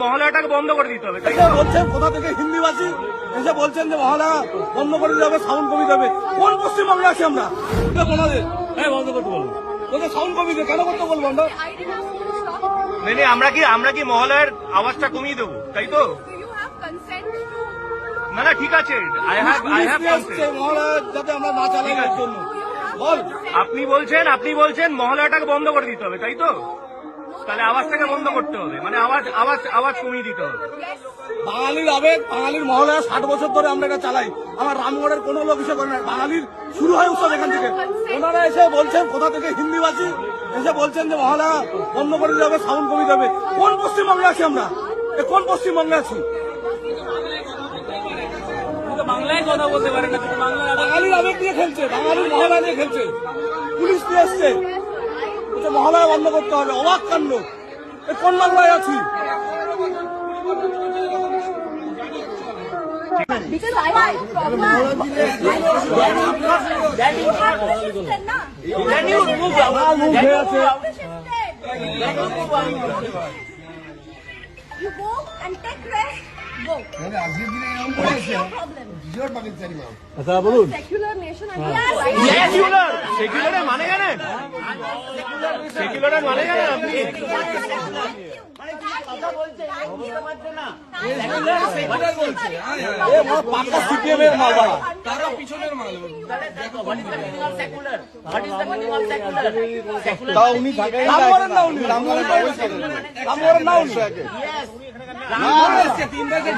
মহলাটাকে বন্ধ করে দিতে হবে বলছেন কোথা থেকে হিন্দিবাসী এসে বলছেন যে মহলা বন্ধ করে দিতে হবে সাউন্ড কমে যাবে কোন পশ্চিমবঙ্গে আছি আমরা? হ্যাঁ বন্ধ করতে বলব। তোদের সাউন্ড কমিয়ে কেন করতে বলব আমরা. মানে কি আমরা কি মহলার আওয়াজটা কমিয়ে দেবো তাই তো? না না ঠিক আছে আই হ্যাভ হ্যাভ যাতে আমরা না চালাই জন্য। বল। আপনি বলছেন আপনি বলছেন মহালয়াটাকে বন্ধ করে দিতে হবে তাই তো? তাহলে আওয়াজটাকে বন্ধ করতে হবে। মানে আওয়াজ আওয়াজ আওয়াজ কমিয়ে দিতে হবে। বাঙালির আবেগ বাঙালির মহলা ষাট বছর ধরে আমরা এটা চালাই। আমার রামগড়ের কোনো লোক এসে করে না বাঙালির শুরু হয় উৎসব এখান থেকে। ওনারা এসে বলছেন কোথা থেকে হিন্দিবাসী? এসে বলছেন যে মহলা বন্ধ করে দিতে হবে সাউন্ড কমিয়ে দেবে কোন পশ্চিমবঙ্গে আছি আমরা? এ কোন পশ্চিমবঙ্গে আছি? বাংলায় কথা বলতে পারে না বাঙালির আবেগ নিয়ে খেলছে বাঙালির মহলা নিয়ে খেলছে। পুলিশ নিয়ে এসছে। মহালয়া বন্ধ করতে হবে অবাক কাণ্ড এই কোন বাংলায় আছি You. আচ্ছা বলুন। সেকুলারের মানে জানেন সেকুলারের মানে জানেন আপনি? তাও উনি থাকেন না উনি রাম করেন না উনি রাম করেন না উনি তিন থেকে